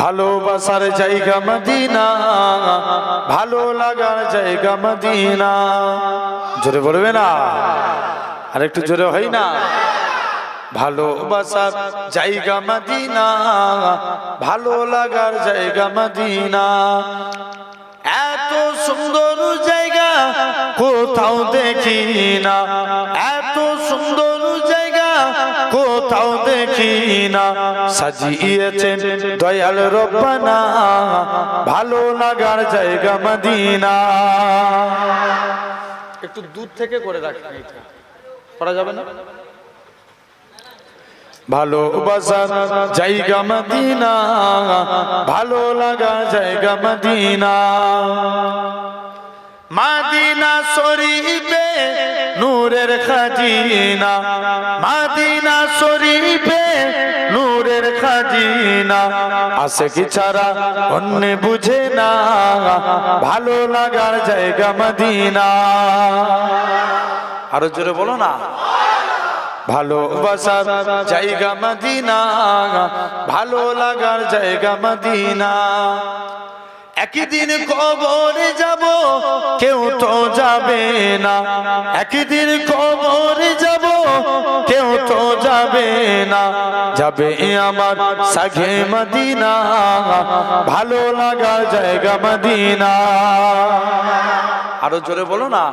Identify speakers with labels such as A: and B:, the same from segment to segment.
A: ভালোবাসার জায়গা মদিনা, ভালো লাগার জায়গা মদিনা। জোরে বলবে না? আর একটু জোরে হয় না? ভালোবাসার জায়গা মদিনা, ভালো লাগার জায়গা মদিনা। এত সুন্দর জায়গা কোথাও দেখি না। কোথাও দেখি না। সাজিয়েছেন দয়াল রব্বানা। ভালো লাগার জায়গা মদিনা। একটু দূর থেকে করে রাখেন এটা। করা যাবে না? ভালোবাসার জায়গা মদিনা। ভালো লাগা জায়গা মদিনা। মাদিনা শরীফে নূরের খাজিনা। মাদিনা শরীফে নূরের খাজিনা। আসে কি ছাড়া অন্য বুঝে না। ভালো লাগার জায়গা মদিনা। আরও জোরে বলো না। ভালোবাসার জায়গা মদিনা। ভালো লাগার জায়গা মদিনা। একদিন কবরে যাব, কেউ তো যাবে না। একদিন কবরে যাব কেউ তো যাবে না। যাবে আমার সাগে মদিনা। ভালো লাগা জায়গা মদিনা। আরও জোরে বলো না।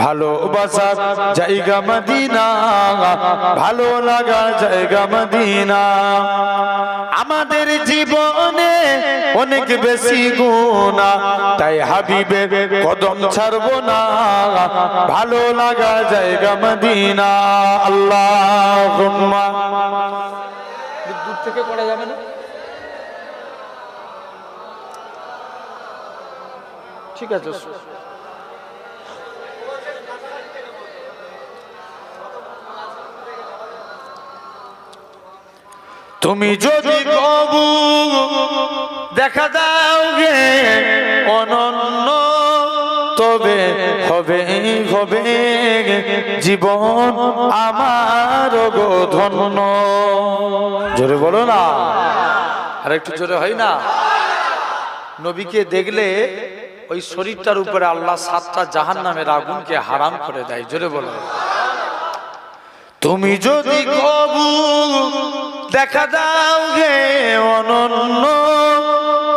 A: ভালোবাসার জায়গা মদিনা, ভালো লাগা জায়গা মদিনা। আমাদের জীবনে অনেক বেশি গুণা, তাই হাবিবে কদম ছাড়বো না। ভালো লাগা জায়গা মদিনা আল্লাহ দূর থেকে করা যাবে না? ঠিক আছে তুমি যদি কবু দেখা দাও গে অনন্য, তবে হবে হবে জীবন আমার গো ধন্য। জোরে বলো না। আর একটু জোরে হয় না। নবীকে দেখলে ওই শরীরটার উপরে আল্লাহ সাতটা জাহান নামের আগুনকে হারাম করে দেয়। জোরে বলো। তুমি যদি কবু দেখা দাও গে অনন্য,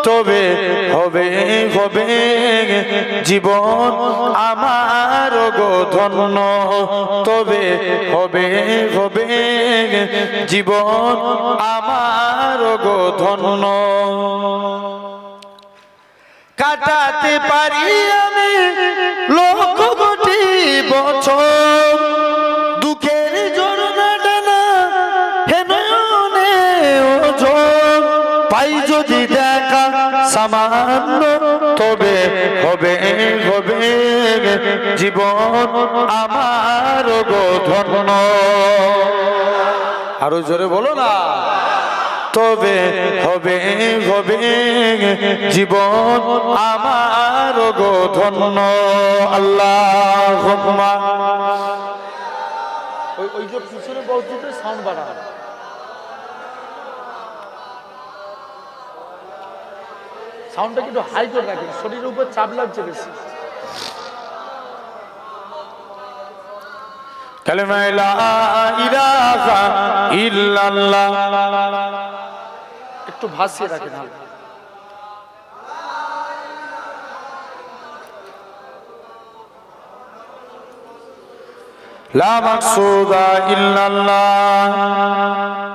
A: তবে হবে হবে জীবন আমার গো ধন্য, তবে হবে হবে জীবন আমার গো ধন্য। কাটাতে পারি আমি লক্ষ সামান্য তবে হবে হবে জীবন আমার গো আরও জোরে বলো না। তবে হবে হবে জীবন আমার গো ধন্য। আল্লাহ ওই যে পিছনে বলতে সাউন্ড বাড়া সাউন্ডটা একটু হাই করে রাখেন শরীরের উপর চাপ লাগছে বেশি কালেমা লা ইলাহা ইল্লাল্লাহ একটু ভাসিয়ে রাখেন হালকা لا مقصود إلا الله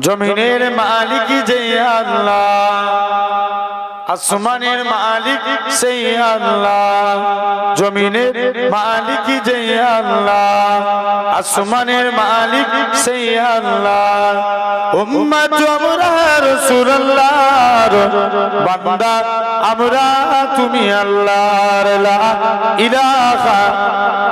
A: জমিনের মালিক যে আল্লাহ। আসমানের মালিক সেই আল্লাহ। জমিনের মালিক যেই আল্লাহ। আসমানের মালিক সেই আল্লাহ। উম্মত আমরা রাসূলুল্লাহর বান্দা। আমরা তুমি আল্লাহর লা ইলাহা।